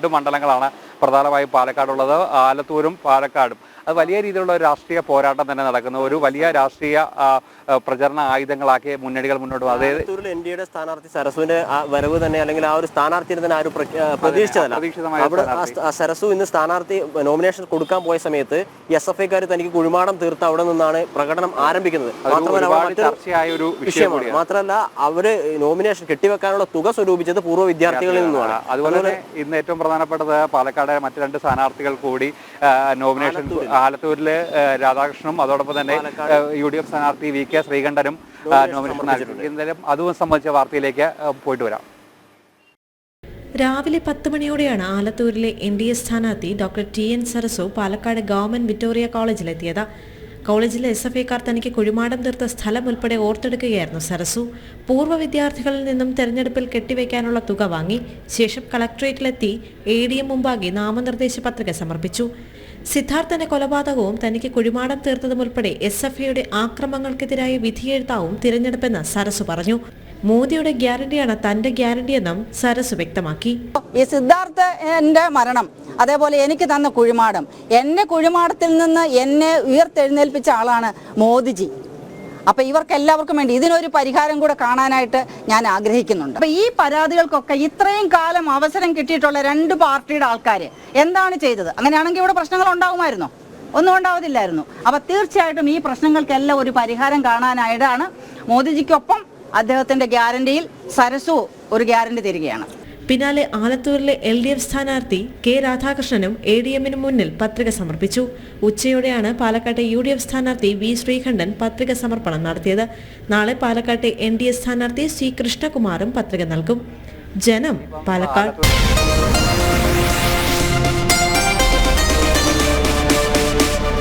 രണ്ട് മണ്ഡലങ്ങളാണ് പ്രധാനമായും പാലക്കാടുള്ളത് ആലത്തൂരും പാലക്കാടും. അത് വലിയ രീതിയിലുള്ള ഒരു രാഷ്ട്രീയ പോരാട്ടം തന്നെ നടക്കുന്ന. ഒരു വലിയ രാഷ്ട്രീയ പ്രചരണ ആയുധങ്ങളാക്കി മുന്നണികൾ മുന്നോട്ട് അതായത് എൻ ഡി എയുടെ സ്ഥാനാർത്ഥി സരസുവിന്റെ ആ വരവ് തന്നെ അല്ലെങ്കിൽ ആ ഒരു സ്ഥാനാർത്ഥിനെ തന്നെ ആരും പ്രതീക്ഷിച്ചതല്ല. സരസു ഇന്ന് സ്ഥാനാർത്ഥി നോമിനേഷൻ കൊടുക്കാൻ പോയ സമയത്ത് എസ് എഫ് ഐക്കാർ തനിക്ക് കുഴിമാടം തീർത്ത് അവിടെ നിന്നാണ് പ്രകടനം ആരംഭിക്കുന്നത്. വിഷയമാണ്. മാത്രമല്ല അവർ നോമിനേഷൻ കെട്ടിവെക്കാനുള്ള തുക സ്വരൂപിച്ചത് പൂർവ വിദ്യാർത്ഥികളിൽ നിന്നുമാണ്. അതുപോലെ തന്നെ ഇന്ന് ഏറ്റവും പ്രധാനപ്പെട്ടത് പാലക്കാട് മറ്റ് രണ്ട് സ്ഥാനാർത്ഥികൾ കൂടി നോമിനേഷൻ ആലത്തൂരിൽ രാധാകൃഷ്ണനും അതോടൊപ്പം തന്നെ യു ഡി എഫ് സ്ഥാനാർത്ഥി വി കെ ശ്രീകണ്ഠനും നോമിനേഷൻ നൽകിയിട്ടുണ്ട് എന്തായാലും അതും സംബന്ധിച്ച വാർത്തയിലേക്ക് പോയിട്ട് വരാം. രാവിലെ പത്ത് മണിയോടെയാണ് ആലത്തൂരിലെ എൻ ഡി എ സ്ഥാനാർത്ഥി doctor T N Sarasu Palakkad government Victoria കോളേജിലെത്തിയത്. കോളേജിലെ എസ് എഫ് ഐക്കാർ തനിക്ക് കുഴിമാടം തീർത്ത സ്ഥലം ഉൾപ്പെടെ ഓർത്തെടുക്കുകയായിരുന്നു സരസു. പൂർവ വിദ്യാർത്ഥികളിൽ നിന്നും തെരഞ്ഞെടുപ്പിൽ കെട്ടിവെക്കാനുള്ള തുക വാങ്ങി ശേഷം കളക്ട്രേറ്റിലെത്തി എ ഡി എം മുമ്പാകെ നാമനിർദ്ദേശ പത്രിക സമർപ്പിച്ചു. സിദ്ധാർത്ഥന്റെ കൊലപാതകവും തനിക്ക് കുഴിമാടം തീർത്തതും ഉൾപ്പെടെ എസ് എഫ് ഐയുടെ ആക്രമങ്ങൾക്കെതിരായ വിധിയെഴുത്താവും തിരഞ്ഞെടുപ്പെന്ന് സരസു പറഞ്ഞു. മോദിയുടെ ഗ്യാരണ്ടിയാണ് തന്റെ ഗ്യാരണ്ടിയെന്നും സരസ് വ്യക്തമാക്കി. ഈ സിദ്ധാർത്ഥ എന്റെ മരണം അതേപോലെ എനിക്ക് തന്ന കുഴിമാടം എന്നെ കുഴിമാടത്തിൽ നിന്ന് എന്നെ ഉയർത്തെഴുന്നേൽപ്പിച്ച ആളാണ് മോദിജി. അപ്പൊ ഇവർക്ക് എല്ലാവർക്കും വേണ്ടി ഇതിനൊരു പരിഹാരം കൂടെ കാണാനായിട്ട് ഞാൻ ആഗ്രഹിക്കുന്നുണ്ട്. അപ്പൊ ഈ പരാതികൾക്കൊക്കെ ഇത്രയും കാലം അവസരം കിട്ടിയിട്ടുള്ള രണ്ട് പാർട്ടിയുടെ ആൾക്കാർ എന്താണ് ചെയ്തത്? അങ്ങനെയാണെങ്കിൽ ഇവിടെ പ്രശ്നങ്ങൾ ഉണ്ടാകുമായിരുന്നോ ഒന്നും ഉണ്ടാവത്തില്ലായിരുന്നു അപ്പൊ തീർച്ചയായിട്ടും ഈ പ്രശ്നങ്ങൾക്കെല്ലാം ഒരു പരിഹാരം കാണാനായിട്ടാണ് മോദിജിക്കൊപ്പം അദ്ദേഹത്തിന്റെ ഗ്യാരണ്ടിയിൽ സരസു ഒരു ഗ്യാരണ്ടി തരികയാണ്. പിന്നാലെ ആലത്തൂരിലെ എൽ ഡി എഫ് സ്ഥാനാർത്ഥി കെ രാധാകൃഷ്ണനും എ ഡി എമ്മിനും മുന്നിൽ പത്രിക സമർപ്പിച്ചു. ഉച്ചയോടെയാണ് പാലക്കാട്ടെ യു ഡി എഫ് സ്ഥാനാർത്ഥി വി ശ്രീകണ്ഠൻ പത്രിക സമർപ്പണം നടത്തിയത്. നാളെ പാലക്കാട്ടെ എൻ ഡി എ സ്ഥാനാർത്ഥി സി കൃഷ്ണകുമാറും പത്രിക നൽകും. ജനം പാലക്കാട്.